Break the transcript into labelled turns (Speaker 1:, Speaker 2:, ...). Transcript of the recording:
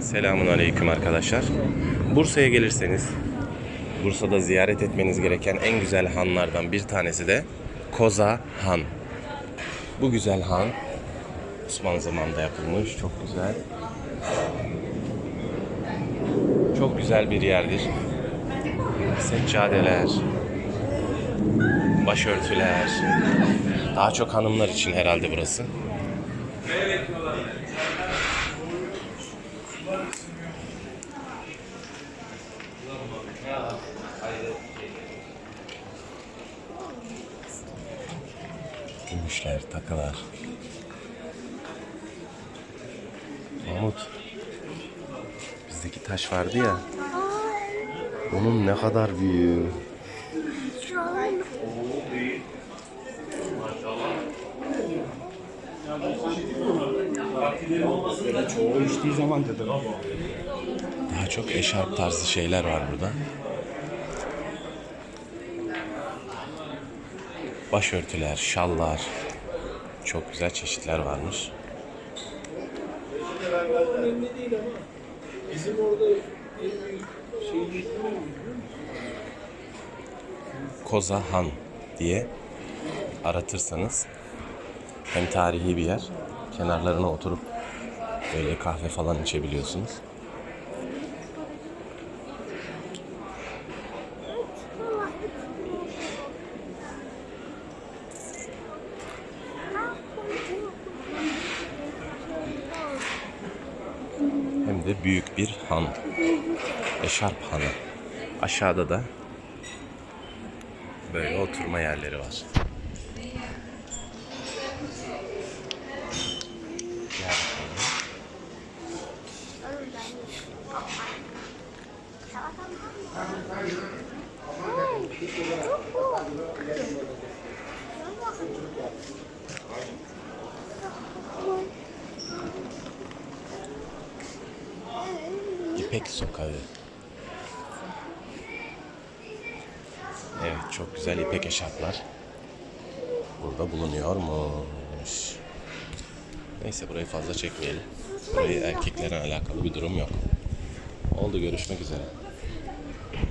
Speaker 1: Selamun Aleyküm arkadaşlar. Bursa'ya gelirseniz Bursa'da ziyaret etmeniz gereken en güzel hanlardan bir tanesi de Koza Han. Bu güzel han Osmanlı zamanında yapılmış. Çok güzel. Çok güzel bir yerdir. Seccadeler, başörtüler. Daha çok hanımlar için herhalde burası. Gümüşler, takılar. Mahmut. Bizdeki taş vardı ya. Onun ne kadar büyüğü.
Speaker 2: Çoğu içtiği zaman dedim.
Speaker 1: Çok eşarp tarzı şeyler var burada. Başörtüler, şallar. Çok güzel çeşitler varmış.
Speaker 2: Önemli değil ama bizim orada şey
Speaker 1: Koza Han diye aratırsanız hem tarihi bir yer, kenarlarına oturup böyle kahve falan içebiliyorsunuz. De büyük bir han. Eşarp Hanı. Aşağıda da böyle oturma yerleri var. Gel İpek Sokağı. Evet, çok güzel ipek eşarplar. Burada bulunuyormuş. Neyse burayı fazla çekmeyelim. Burayı erkeklerle alakalı bir durum yok. Oldu görüşmek üzere.